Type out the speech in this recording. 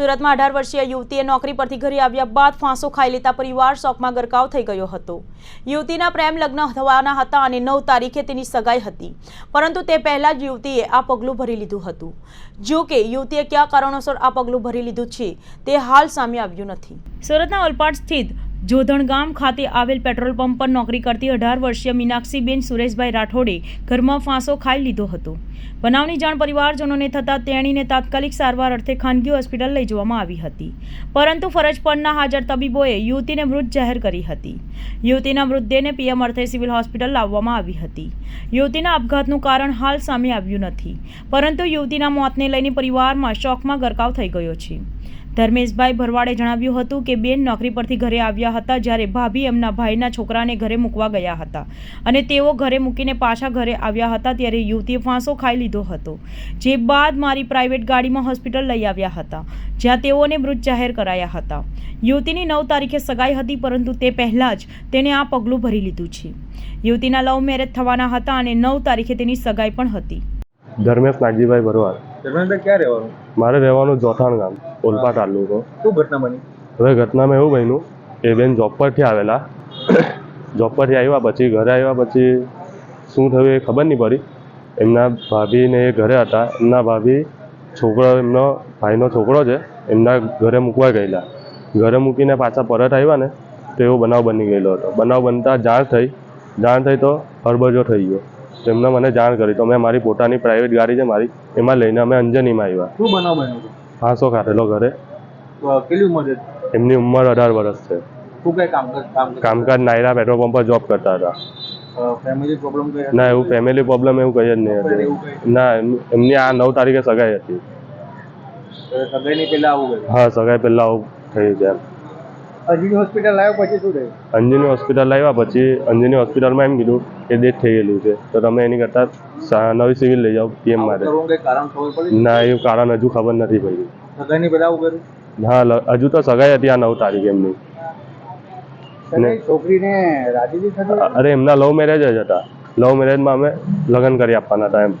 સુરતમાં અઢાર વર્ષીય યુવતીએ નોકરી પરથી ઘરે આવ્યા બાદ ફાંસો ખાઈ લેતા પરિવાર શોકમાં ગરકાવ થઈ ગયો હતો. યુવતીના પ્રેમ લગ્ન થવાના હતા અને નવ તારીખે તેની સગાઈ હતી. પરંતુ તે પહેલા જ યુવતીએ આ પગલું ભરી લીધું હતું. જો કે યુવતીએ કયા કારણોસર આ પગલું ભરી લીધું છે, તે હાલ સામે આવ્યું નથી. સુરતના ઓલપાડ સ્થિત જોધણ ગામ ખાતે આવેલ પેટ્રોલ પંપ પર નોકરી કરતી અઢાર વર્ષીય મીનાક્ષીબેન સુરેશભાઈ રાઠોડે ઘરમાં ફાંસો ખાઈ લીધો હતો. બનાવની જાણ પરિવારજનોને થતાં તેણીને તાત્કાલિક સારવાર અર્થે ખાનગી હોસ્પિટલ લઈ જવામાં આવી હતી. પરંતુ ફરજ પરના હાજર તબીબોએ યુવતીને મૃત જાહેર કરી હતી. યુવતીના મૃતદેહને પીએમ અર્થે સિવિલ હોસ્પિટલ લાવવામાં આવી હતી. યુવતીના આપઘાતનું કારણ હાલ સામે આવ્યું નથી. પરંતુ યુવતીના મોતને લઈને પરિવારમાં શોકમાં ગરકાવ થઈ ગયો છે. ધર્મેશભાઈ ભરવાડે જણાવ્યું હતું કે બેન નોકરી પરથી ઘરે આવ્યા હતા જ્યારે ભાભી એમના ભાઈના છોકરાને ઘરે મૂકવા ગયા હતા અને તેઓ ઘરે મૂકીને પાછા ઘરે આવ્યા હતા ત્યારે યુવતીએ ફાંસો ખાઈ લીધો હતો. જે બાદ મારી પ્રાઇવેટ ગાડીમાં હોસ્પિટલ લઈ આવ્યા હતા જ્યાં તેઓને મૃત જાહેર કરાયા હતા. યુવતીની નવ તારીખે સગાઈ હતી પરંતુ તે પહેલાં જ તેણે આ પગલું ભરી લીધું છે. યુવતીના લવ મેરેજ થવાના હતા અને નવ તારીખે તેની સગાઈ પણ હતી. ધર્મેશ નાગજીભાઈ ભરવાડ. ધર્મેન્દ્ર ક્યાં રહેવાનું? મારે રહેવાનું જોઠાણ ગામ. ઓલપા તાલુકો. શું ઘટના બની? હવે ઘટનામાં એવું બન્યું કે બેન જોબ પરથી આવેલા. જોબ પરથી આવ્યા પછી ઘરે આવ્યા પછી શું થયું એ ખબર નહીં પડી. એમના ભાભીને એ ઘરે હતા. એમના ભાભી છોકરો એમનો ભાઈનો છોકરો છે એમના ઘરે મૂકવા ગયેલા. ઘરે મૂકીને પાછા પરત આવ્યા ને તો એવો બનાવ બની ગયેલો હતો. બનાવ બનતા જાણ થઈ. જાણ થઈ તો હરબજો થઈ ગયો. તો એમને મને જાણ કરી. તો મેં મારી પોતાની પ્રાઇવેટ ગાડી છે મારી એમાં લઈને અમે અંજનીમાં આવ્યા. શું બનાવ બન્યો? ફાંસો કાઢેલો ઘરે? કેટલી ઉંમર છે? એમની ઉંમર અઢાર વર્ષ છે. શું કઈ કામ કર કામ કર કામકાજ નાયરા પેટ્રોલ પંપ પર જોબ કરતા હતા. ફેમિલી પ્રોબ્લેમ કઈ ના એવું ફેમિલી પ્રોબ્લેમ એવું કઈ જ નહીં હતું. ના એમ- એમની આ નવ તારીખે સગાઈ હતી. સગાઈની પહેલા આવું હા સગાઈ પેલા આવું થયું છે અંજની હોસ્પિટલ લાવ્યા પછી શું થયું? અંજની હોસ્પિટલ આવ્યા પછી અંજની હોસ્પિટલમાં એમ કીધું કે ડેથ થઈ ગયેલું છે. તો તમે એની કરતાં નવી સિવિલ લઈ જાઓ પીએમ માટે ના એવું કારણ હજુ ખબર નથી પડી. સગાઈની આવું કર્યું? હા હજુ તો સગાઈ હતી આ નવ તારીખ એમની. છોકરીને રાજી અરે એમના લવ મેરેજ જ હતા. લવ મેરેજમાં અમે લગ્ન કરી આપવાના હતા એમ.